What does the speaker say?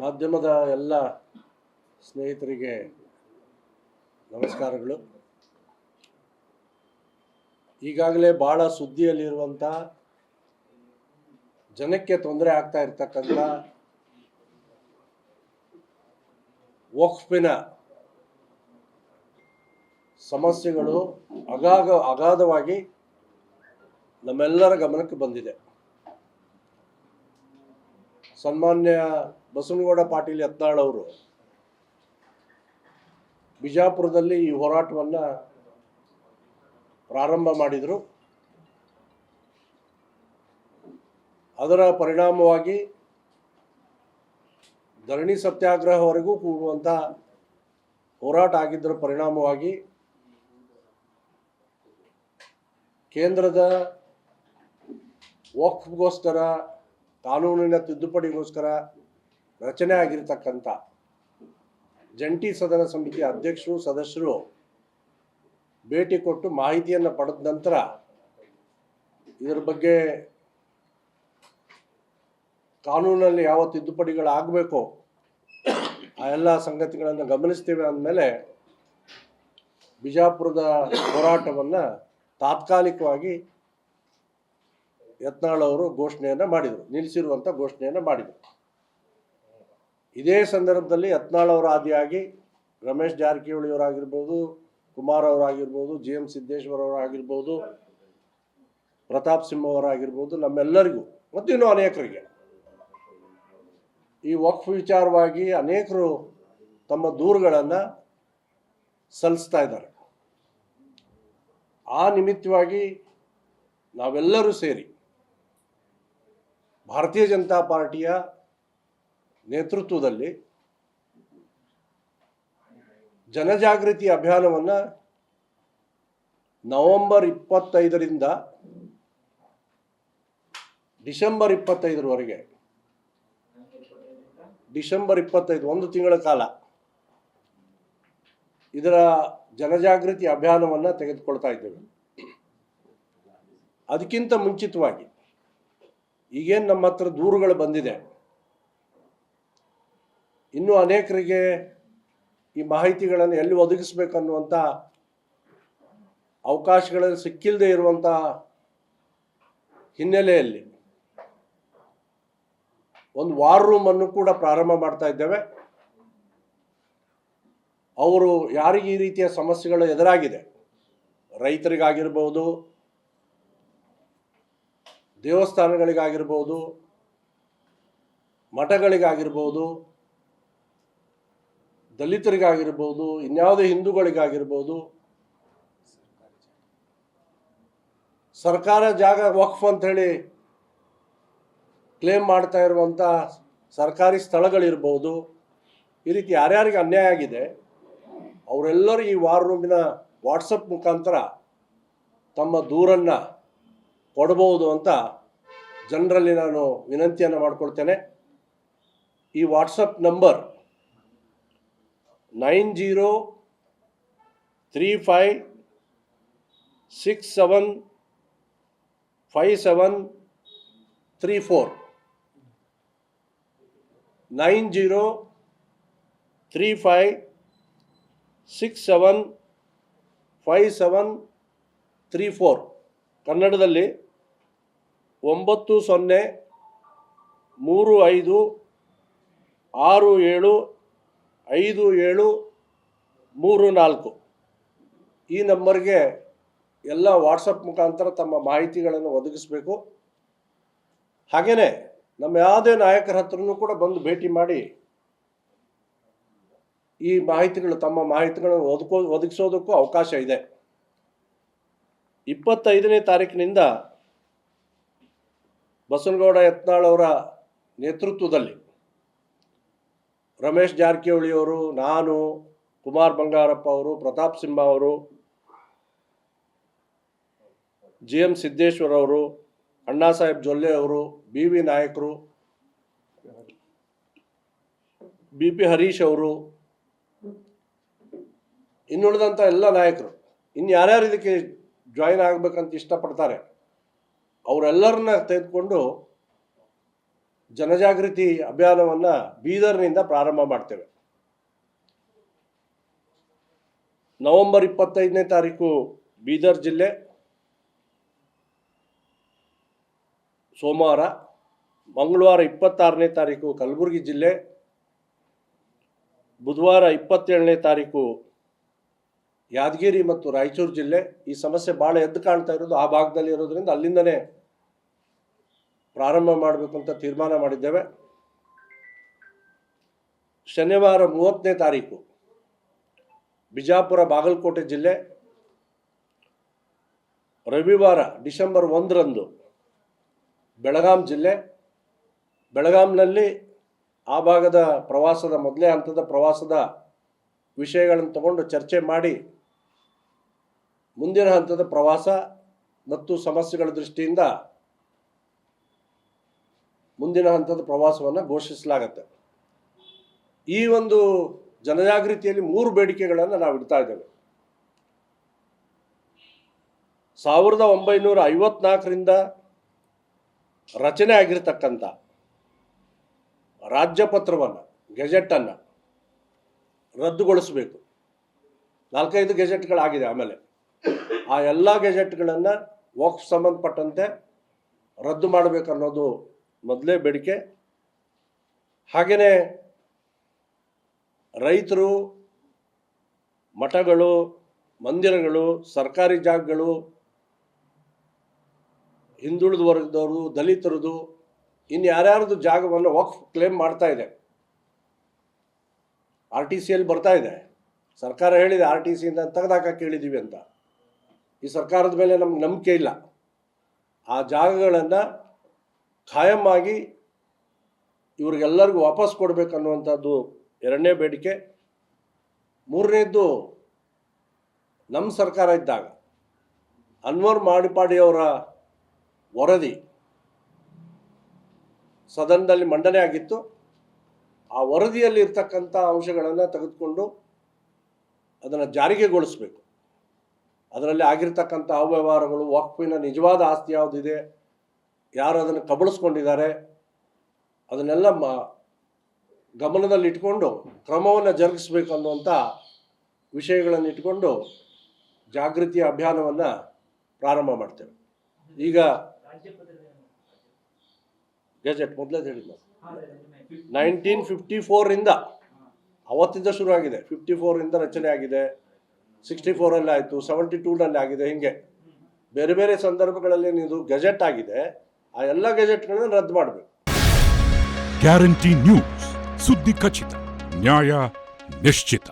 ಮಾಧ್ಯಮದ ಎಲ್ಲ ಸ್ನೇಹಿತರಿಗೆ ನಮಸ್ಕಾರಗಳು. ಈಗಾಗಲೇ ಭಾಳ ಸುದ್ದಿಯಲ್ಲಿರುವಂಥ ಜನಕ್ಕೆ ತೊಂದರೆ ಆಗ್ತಾ ಇರ್ತಕ್ಕಂಥ ವಕ್ಫಿನ ಸಮಸ್ಯೆಗಳು ಅಗಾಗ ಅಗಾಧವಾಗಿ ನಮ್ಮೆಲ್ಲರ ಗಮನಕ್ಕೆ ಬಂದಿದೆ. ಸನ್ಮಾನ್ಯ ಬಸವನಗೌಡ ಪಾಟೀಲ್ ಯತ್ನಾಳ್ ಅವರು ಬಿಜಾಪುರದಲ್ಲಿ ಈ ಹೋರಾಟವನ್ನು ಪ್ರಾರಂಭ ಮಾಡಿದರು. ಅದರ ಪರಿಣಾಮವಾಗಿ ಧರಣಿ ಸತ್ಯಾಗ್ರಹವರೆಗೂ ಕೂಡುವಂಥ ಹೋರಾಟ ಆಗಿದ್ದರ ಪರಿಣಾಮವಾಗಿ ಕೇಂದ್ರದ ವಕ್ಫ್ಗೋಸ್ಕರ ಕಾನೂನಿನ ತಿದ್ದುಪಡಿಗೋಸ್ಕರ ರಚನೆ ಆಗಿರತಕ್ಕಂಥ ಜಂಟಿ ಸದನ ಸಮಿತಿಯ ಅಧ್ಯಕ್ಷರು, ಸದಸ್ಯರು ಭೇಟಿ ಕೊಟ್ಟು ಮಾಹಿತಿಯನ್ನು ಪಡೆದ ನಂತರ ಇದರ ಬಗ್ಗೆ ಕಾನೂನಲ್ಲಿ ಯಾವ ತಿದ್ದುಪಡಿಗಳಾಗಬೇಕು, ಆ ಎಲ್ಲ ಸಂಗತಿಗಳನ್ನು ಗಮನಿಸ್ತೇವೆ ಅಂದಮೇಲೆ ಬಿಜಾಪುರದ ಹೋರಾಟವನ್ನು ತಾತ್ಕಾಲಿಕವಾಗಿ ಯತ್ನಾಳ್ ಅವರು ಘೋಷಣೆಯನ್ನು ಮಾಡಿದರು ನಿಲ್ಲಿಸಿರುವಂಥ ಘೋಷಣೆಯನ್ನು ಮಾಡಿದರು. ಇದೇ ಸಂದರ್ಭದಲ್ಲಿ ಯತ್ನಾಳ್ ಅವರ ಆದಿಯಾಗಿ ರಮೇಶ್ ಜಾರಕಿಹೊಳಿ ಅವರಾಗಿರ್ಬೋದು, ಕುಮಾರ್ ಅವರಾಗಿರ್ಬೋದು, ಜಿ ಎಂ ಸಿದ್ದೇಶ್ವರ ಅವರಾಗಿರ್ಬೋದು, ಪ್ರತಾಪ್ ಸಿಂಹ ಅವರಾಗಿರ್ಬೋದು, ನಮ್ಮೆಲ್ಲರಿಗೂ ಮತ್ತು ಇನ್ನೂ ಅನೇಕರಿಗೆ ಈ ವಕ್ಫ್ ವಿಚಾರವಾಗಿ ಅನೇಕರು ತಮ್ಮ ದೂರುಗಳನ್ನು ಸಲ್ಲಿಸ್ತಾ ಇದ್ದಾರೆ. ಆ ನಿಮಿತ್ತವಾಗಿ ನಾವೆಲ್ಲರೂ ಸೇರಿ ಭಾರತೀಯ ಜನತಾ ಪಾರ್ಟಿಯ ನೇತೃತ್ವದಲ್ಲಿ ಜನಜಾಗೃತಿ ಅಭಿಯಾನವನ್ನು ನವೆಂಬರ್ ಇಪ್ಪತ್ತೈದರಿಂದ ಡಿಸೆಂಬರ್ ಇಪ್ಪತ್ತೈದರವರೆಗೆ, ಡಿಸೆಂಬರ್ ಇಪ್ಪತ್ತೈದು, ಒಂದು ತಿಂಗಳ ಕಾಲ ಇದರ ಜನಜಾಗೃತಿ ಅಭಿಯಾನವನ್ನು ತೆಗೆದುಕೊಳ್ತಾ ಇದ್ದೇವೆ. ಅದಕ್ಕಿಂತ ಮುಂಚಿತವಾಗಿ ಈಗೇನು ನಮ್ಮ ಹತ್ರ ದೂರುಗಳು ಬಂದಿದೆ. ಇನ್ನೂ ಅನೇಕರಿಗೆ ಈ ಮಾಹಿತಿಗಳನ್ನು ಎಲ್ಲಿ ಒದಗಿಸ್ಬೇಕನ್ನುವಂಥ ಅವಕಾಶಗಳಲ್ಲಿ ಸಿಕ್ಕಿಲ್ಲದೆ ಇರುವಂಥ ಹಿನ್ನೆಲೆಯಲ್ಲಿ ಒಂದು ವಾರ್ ರೂಮನ್ನು ಕೂಡ ಪ್ರಾರಂಭ ಮಾಡ್ತಾ ಇದ್ದೇವೆ. ಅವರು ಯಾರಿಗೆ ಈ ರೀತಿಯ ಸಮಸ್ಯೆಗಳು ಎದುರಾಗಿದೆ? ರೈತರಿಗಾಗಿರ್ಬೋದು ದೇವಸ್ಥಾನಗಳಿಗಾಗಿರ್ಬೋದು, ಮಠಗಳಿಗಾಗಿರ್ಬೋದು, ದಲಿತರಿಗಾಗಿರ್ಬೋದು, ಇನ್ಯಾವುದೇ ಹಿಂದೂಗಳಿಗಾಗಿರ್ಬೋದು, ಸರ್ಕಾರ ಜಾಗ ವಕ್ಫ್ ಅಂಥೇಳಿ ಕ್ಲೇಮ್ ಮಾಡ್ತಾ ಇರುವಂಥ ಸರ್ಕಾರಿ ಸ್ಥಳಗಳಿರ್ಬೋದು, ಈ ರೀತಿ ಯಾರ್ಯಾರಿಗೆ ಅನ್ಯಾಯ ಆಗಿದೆ, ಅವರೆಲ್ಲರೂ ಈ ವಾರ್ ರೂಮಿನ ವಾಟ್ಸಪ್ ಮುಖಾಂತರ ತಮ್ಮ ದೂರನ್ನು ಕೊಡಬಹುದು ಅಂತ ಜನರಲ್ಲಿ ನಾನು ವಿನಂತಿಯನ್ನು ಮಾಡಿಕೊಡ್ತೇನೆ ಈ WhatsApp number nine zero three five six seven five seven three four. Nine zero three five six seven five seven three four. ಕನ್ನಡದಲ್ಲಿ ಒಂಬತ್ತು ಸೊನ್ನೆ, ಮೂರು ಐದು, ಆರು ಏಳು, ಐದು ಏಳು, ಮೂರು ನಾಲ್ಕು. ಈ ನಂಬರ್ಗೆ ಎಲ್ಲ ವಾಟ್ಸಪ್ ಮುಖಾಂತರ ತಮ್ಮ ಮಾಹಿತಿಗಳನ್ನು ಒದಗಿಸಬೇಕು. ಹಾಗೆಯೇ ನಮ್ಮ ಯಾವುದೇ ನಾಯಕರ ಹತ್ರನೂ ಕೂಡ ಬಂದು ಭೇಟಿ ಮಾಡಿ ಈ ಮಾಹಿತಿಗಳು, ತಮ್ಮ ಮಾಹಿತಿಗಳನ್ನು ಒದಕೋ ಒದಗಿಸೋದಕ್ಕೂ ಅವಕಾಶ ಇದೆ. ಇಪ್ಪತ್ತೈದನೇ ತಾರೀಕಿನಿಂದ ಬಸವನಗೌಡ ಯತ್ನಾಳ್ ಅವರ ನೇತೃತ್ವದಲ್ಲಿ ರಮೇಶ್ ಜಾರಕಿಹೊಳಿಯವರು ನಾನು, ಕುಮಾರ್ ಬಂಗಾರಪ್ಪ ಅವರು, ಪ್ರತಾಪ್ ಸಿಂಹ ಅವರು ಜಿ ಎಂ ಸಿದ್ದೇಶ್ವರ್ ಅವರು, ಅಣ್ಣಾ ಸಾಹೇಬ್ ಜೊಲ್ಲೆ ಅವರು ಬಿ ವಿ ನಾಯಕರು ಬಿ ಪಿ ಹರೀಶ್ ಅವರು ಇನ್ನುಳಿದಂಥ ಎಲ್ಲ ನಾಯಕರು. ಇನ್ನು ಯಾರ್ಯಾರು ಇದಕ್ಕೆ ಜಾಯಿನ್ ಆಗಬೇಕಂತ ಇಷ್ಟಪಡ್ತಾರೆ? ಅವರೆಲ್ಲರನ್ನ ತೆಗೆದುಕೊಂಡು ಜನಜಾಗೃತಿ ಅಭಿಯಾನವನ್ನು ಬೀದರ್ನಿಂದ ಪ್ರಾರಂಭ ಮಾಡ್ತೇವೆ. ನವೆಂಬರ್ ಇಪ್ಪತ್ತೈದನೇ ತಾರೀಕು ಬೀದರ್ ಜಿಲ್ಲೆ, ಸೋಮವಾರ, ಮಂಗಳವಾರ ಇಪ್ಪತ್ತಾರನೇ ತಾರೀಕು ಕಲಬುರಗಿ ಜಿಲ್ಲೆ, ಬುಧವಾರ ಇಪ್ಪತ್ತೇಳನೇ ತಾರೀಕು ಯಾದಗಿರಿ ಮತ್ತು ರಾಯಚೂರು ಜಿಲ್ಲೆ ಈ ಸಮಸ್ಯೆ ಭಾಳ ಎದ್ದು ಕಾಣ್ತಾ ಇರೋದು ಆ ಭಾಗದಲ್ಲಿ ಇರೋದ್ರಿಂದ ಅಲ್ಲಿಂದನೇ ಪ್ರಾರಂಭ ಮಾಡಬೇಕು ಅಂತ ತೀರ್ಮಾನ ಮಾಡಿದ್ದೇವೆ. ಶನಿವಾರ ಮೂವತ್ತನೇ ತಾರೀಕು ಬಿಜಾಪುರ ಬಾಗಲಕೋಟೆ ಜಿಲ್ಲೆ ರವಿವಾರ ಡಿಸೆಂಬರ್ ಒಂದರಂದು ಬೆಳಗಾಂ ಜಿಲ್ಲೆ. ಬೆಳಗಾಂನಲ್ಲಿ ಆ ಭಾಗದ ಪ್ರವಾಸದ ಮೊದಲೇ ಹಂತದ ಪ್ರವಾಸದ ವಿಷಯಗಳನ್ನು ತಗೊಂಡು ಚರ್ಚೆ ಮಾಡಿ ಮುಂದಿನ ಹಂತದ ಪ್ರವಾಸ ಮತ್ತು ಸಮಸ್ಯೆಗಳ ದೃಷ್ಟಿಯಿಂದ ಮುಂದಿನ ಹಂತದ ಪ್ರವಾಸವನ್ನು ಘೋಷಿಸಲಾಗತ್ತೆ. ಈ ಒಂದು ಜನಜಾಗೃತಿಯಲ್ಲಿ ಮೂರು ಬೇಡಿಕೆಗಳನ್ನು ನಾವು ಇಡ್ತಾ ಇದ್ದೇವೆ. ಸಾವಿರದ ಒಂಬೈನೂರ ಐವತ್ನಾಲ್ಕರಿಂದ ರಚನೆ ಆಗಿರತಕ್ಕಂಥ ರಾಜ್ಯಪತ್ರವನ್ನು ಗೆಜೆಟನ್ನು ರದ್ದುಗೊಳಿಸಬೇಕು. ನಾಲ್ಕೈದು ಗೆಜೆಟ್ಗಳಾಗಿದೆ ಆಮೇಲೆ. ಆ ಎಲ್ಲ ಗೆಜೆಟ್ಗಳನ್ನು ವಕ್ಫ್ ಸಂಬಂಧಪಟ್ಟಂತೆ ರದ್ದು ಮಾಡಬೇಕನ್ನೋದು ಮೊದಲೇ ಬೇಡಿಕೆ. ಹಾಗೆಯೇ ರೈತರು, ಮಠಗಳು, ಮಂದಿರಗಳು, ಸರ್ಕಾರಿ ಜಾಗಗಳು ಹಿಂದುಳಿದ ವರ್ಗದವರು ದಲಿತರದು ಇನ್ನು ಯಾರ್ಯಾರ್ದು ಜಾಗವನ್ನು ವಕ್ಫ್ ಕ್ಲೇಮ್ ಮಾಡ್ತಾ ಇದೆ. ಆರ್ ಟಿ ಸಿಯಲ್ಲಿ ಬರ್ತಾ ಇದೆ. ಸರ್ಕಾರ ಹೇಳಿದೆ ಆರ್ ಟಿ ಸಿಯಿಂದ ತೆಗೆದಾಕ ಕೇಳಿದ್ದೀವಿ ಅಂತ. ಈ ಸರ್ಕಾರದ ಮೇಲೆ ನಮ್ಗೆ ನಂಬಿಕೆ ಇಲ್ಲ. ಆ ಜಾಗಗಳನ್ನು ಖಾಯಂ ಆಗಿ ಇವ್ರಿಗೆಲ್ಲರಿಗೂ ವಾಪಸ್ ಕೊಡಬೇಕನ್ನುವಂಥದ್ದು ಎರಡನೇ ಬೇಡಿಕೆ. ಮೂರನೇದ್ದು ನಮ್ಮ ಸರ್ಕಾರ ಇದ್ದಾಗ ಅನ್ವರ್ ಮಾಡಿಪಾಡಿಯವರ ವರದಿ ಸದನದಲ್ಲಿ ಮಂಡನೆ ಆಗಿತ್ತು. ಆ ವರದಿಯಲ್ಲಿ ಇರ್ತಕ್ಕಂಥ ಅಂಶಗಳನ್ನು ತೆಗೆದುಕೊಂಡು ಅದನ್ನು ಜಾರಿಗೆಗೊಳಿಸಬೇಕು. ಅದರಲ್ಲಿ ಆಗಿರ್ತಕ್ಕಂಥ ಅವ್ಯವಹಾರಗಳು ವಕ್ಫಿನ ನಿಜವಾದ ಆಸ್ತಿ ಯಾವುದಿದೆ ಯಾರು ಅದನ್ನು ಕಬಳಿಸ್ಕೊಂಡಿದ್ದಾರೆ ಅದನ್ನೆಲ್ಲ ಮ ಗಮನದಲ್ಲಿಟ್ಕೊಂಡು ಕ್ರಮವನ್ನು ಜರುಗಿಸ್ಬೇಕು ಅನ್ನುವಂಥ ವಿಷಯಗಳನ್ನು ಇಟ್ಕೊಂಡು ಜಾಗೃತಿಯ ಅಭಿಯಾನವನ್ನು ಪ್ರಾರಂಭ ಮಾಡ್ತೇವೆ. ಈಗ ಗೆಜೆಟ್ ಮೊದಲೇ ಹೇಳಿಲ್ಲ ನೈನ್ಟೀನ್ ಫಿಫ್ಟಿ ಫೋರಿಂದ ಅವತ್ತಿಂದ ಶುರು ಆಗಿದೆ ಫಿಫ್ಟಿ ಫೋರಿಂದ ರಚನೆ ಆಗಿದೆ. ಸಿಕ್ಸ್ಟಿ ಫೋರಲ್ಲಿ ಆಯಿತು ಸೆವೆಂಟಿ ಟೂನಲ್ಲಿ ಆಗಿದೆ ಹೀಗೆ. ಬೇರೆ ಬೇರೆ ಸಂದರ್ಭಗಳಲ್ಲಿ ಇದು ಗೆಜೆಟ್ ಆಗಿದೆ. ಆ ಎಲ್ಲ ಗೆಜೆಟ್ಗಳನ್ನ ರದ್ದು ಮಾಡಬೇಕು. ಗ್ಯಾರಂಟಿ ನ್ಯೂಸ್, ಸುದ್ದಿ ಖಚಿತ, ನ್ಯಾಯ ನಿಶ್ಚಿತ.